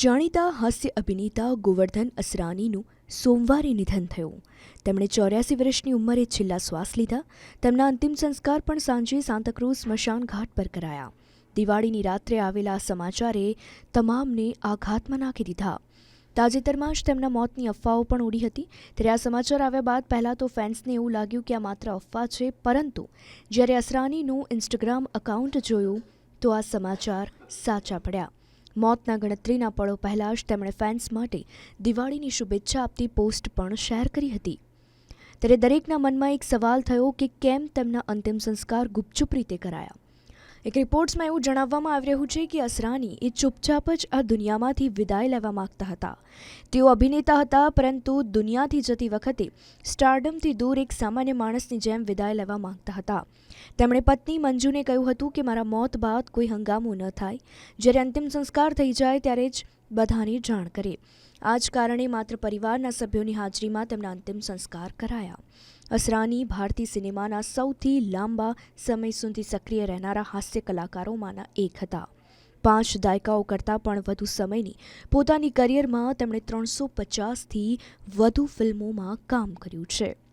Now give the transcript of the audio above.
જાણીતા હાસ્ય અભિનેતા ગોવર્ધન અસરાનીનું સોમવારે નિધન થયું. તેમણે ચોર્યાસી વર્ષની ઉંમરે છેલ્લા શ્વાસ લીધા. તેમના અંતિમ સંસ્કાર પણ સાંજે સાંતાક્રુઝ સ્મશાન ઘાટ પર કરાયા. દિવાળીની રાત્રે આવેલા સમાચારે તમામને આઘાતમાં નાખી દીધા. તાજેતરમાં જ તેમના મોતની અફવાઓ પણ ઉડી હતી. ત્યારે આ સમાચાર આવ્યા બાદ પહેલાં તો ફેન્સને એવું લાગ્યું કે આ માત્ર અફવા છે, પરંતુ જ્યારે અસરાનીનું ઇન્સ્ટાગ્રામ એકાઉન્ટ જોયું, તો આ સમાચાર સાચા પડ્યા. મોતના ગણતરીના પળો પહેલાં જ તેમણે ફેન્સ માટે દિવાળીની શુભેચ્છા આપતી પોસ્ટ પણ શેર કરી હતી. ત્યારે દરેકના મનમાં એક સવાલ થયો કે કેમ તેમના અંતિમ સંસ્કાર ગુપચુપ રીતે કરાયા? એક રિપોર્ટ્સમાં એવું જણાવવામાં આવી રહ્યું છે કે અસરાની એ ચૂપચાપ જ આ દુનિયામાંથી વિદાય લેવા માગતા હતા. તેઓ અભિનેતા હતા, પરંતુ દુનિયાથી જતી વખતે સ્ટારડમથી દૂર એક સામાન્ય માણસની જેમ વિદાય લેવા માગતા હતા. તેમણે પત્ની મંજુને કહ્યું હતું કે, મારા મોત બાદ કોઈ હંગામો ન થાય. જ્યારે અંતિમ સંસ્કાર થઈ જાય ત્યારે જ બધાને જાણ કરે. આ જ કારણે માત્ર પરિવારના સભ્યોની હાજરીમાં તેમના અંતિમ સંસ્કાર કરાયા. અસરાની ભારતીય સિનેમાના સૌથી લાંબા સમય સુધી સક્રિય રહેનારા હાસ્ય કલાકારોમાંના એક હતા. પાંચ દાયકાઓ કરતાં પણ વધુ સમયની પોતાની કરિયરમાં તેમણે ત્રણસો પચાસથી વધુ ફિલ્મોમાં કામ કર્યું છે.